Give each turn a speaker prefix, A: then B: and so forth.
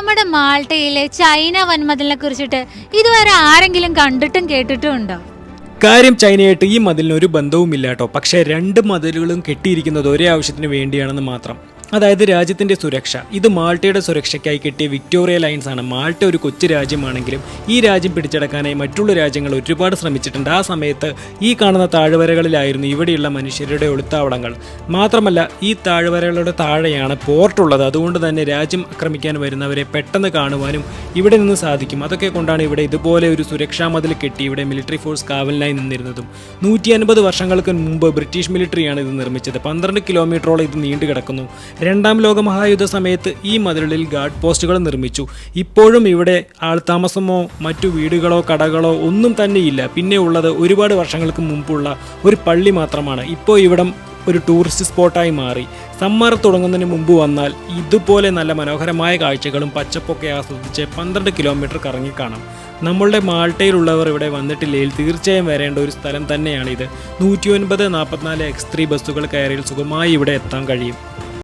A: നമ്മുടെ മാൾട്ടയിലെ ചൈന വൻമതിലിനെ കുറിച്ചിട്ട് ഇതുവരെ ആരെങ്കിലും കണ്ടിട്ടും കേട്ടിട്ടും ഉണ്ടോ
B: കാര്യം ചൈനയായിട്ട് ഈ മതിലിന് ഒരു ബന്ധവുമില്ല കേട്ടോ പക്ഷേ രണ്ട് മതിലുകളും കെട്ടിയിരിക്കുന്നത് ഒരേ ആവശ്യത്തിന് വേണ്ടിയാണെന്ന് മാത്രം. അതായത് രാജ്യത്തിന്റെ സുരക്ഷ. ഇത് മാൾട്ടയുടെ സുരക്ഷയ്ക്കായി കിട്ടിയ വിക്ടോറിയ ലൈൻസ് ആണ്. മാൾട്ട ഒരു കൊച്ചു രാജ്യമാണെങ്കിലും ഈ രാജ്യം പിടിച്ചെടുക്കാനായി മറ്റുള്ള രാജ്യങ്ങൾ ഒരുപാട് ശ്രമിച്ചിട്ടുണ്ട്. ആ സമയത്ത് ഈ കാണുന്ന താഴ്വരകളിലായിരുന്നു ഇവിടെയുള്ള മനുഷ്യരുടെ ഒളിത്താവളങ്ങൾ. മാത്രമല്ല ഈ താഴ്വരകളുടെ താഴെയാണ് പോർട്ടുള്ളത് അതുകൊണ്ട് തന്നെ രാജ്യം ആക്രമിക്കാൻ വരുന്നവരെ പെട്ടെന്ന് കാണുവാനും ഇവിടെ നിന്ന് സാധിക്കും. അതൊക്കെ കൊണ്ടാണ് ഇവിടെ ഇതുപോലെ ഒരു സുരക്ഷാ മതിൽ കെട്ടി ഇവിടെ മിലിറ്ററി ഫോഴ്സ് കാവലിനായി നിന്നിരുന്നതും. നൂറ്റി അൻപത് വർഷങ്ങൾക്ക് മുമ്പ് ബ്രിട്ടീഷ് മിലിറ്ററിയാണ് ഇത് നിർമ്മിച്ചത്. പന്ത്രണ്ട് കിലോമീറ്ററോളം ഇത് നീണ്ടു കിടക്കുന്നു. രണ്ടാം ലോക മഹായുദ്ധ സമയത്ത് ഈ മതിലിൽ ഗാർഡ് പോസ്റ്റുകൾ നിർമ്മിച്ചു. ഇപ്പോഴും ഇവിടെ ആൾതാമസമോ മറ്റു വീടുകളോ കടകളോ ഒന്നും തന്നെയില്ല പിന്നെ ഉള്ളത് ഒരുപാട് വർഷങ്ങൾക്ക് മുമ്പുള്ള ഒരു പള്ളി മാത്രമാണ്. ഇപ്പോൾ ഇവിടം ഒരു ടൂറിസ്റ്റ് സ്പോട്ടായി മാറി. സമ്മർ തുടങ്ങുന്നതിന് മുമ്പ് വന്നാൽ ഇതുപോലെ നല്ല മനോഹരമായ കാഴ്ചകളും പച്ചപ്പൊക്കെ ആസ്വദിച്ച് പന്ത്രണ്ട് കിലോമീറ്റർ കറങ്ങി കാണാം. നമ്മളുടെ മാൾട്ടയിലുള്ളവർ ഇവിടെ വന്നിട്ടില്ലെങ്കിൽ തീർച്ചയായും വരേണ്ട ഒരു സ്ഥലം തന്നെയാണിത്. നൂറ്റി ഒൻപത് നാൽപ്പത്തിനാല് എക്സ് ത്രീ ബസ്സുകൾ കയറിയിൽ സുഖമായി ഇവിടെ എത്താൻ കഴിയും.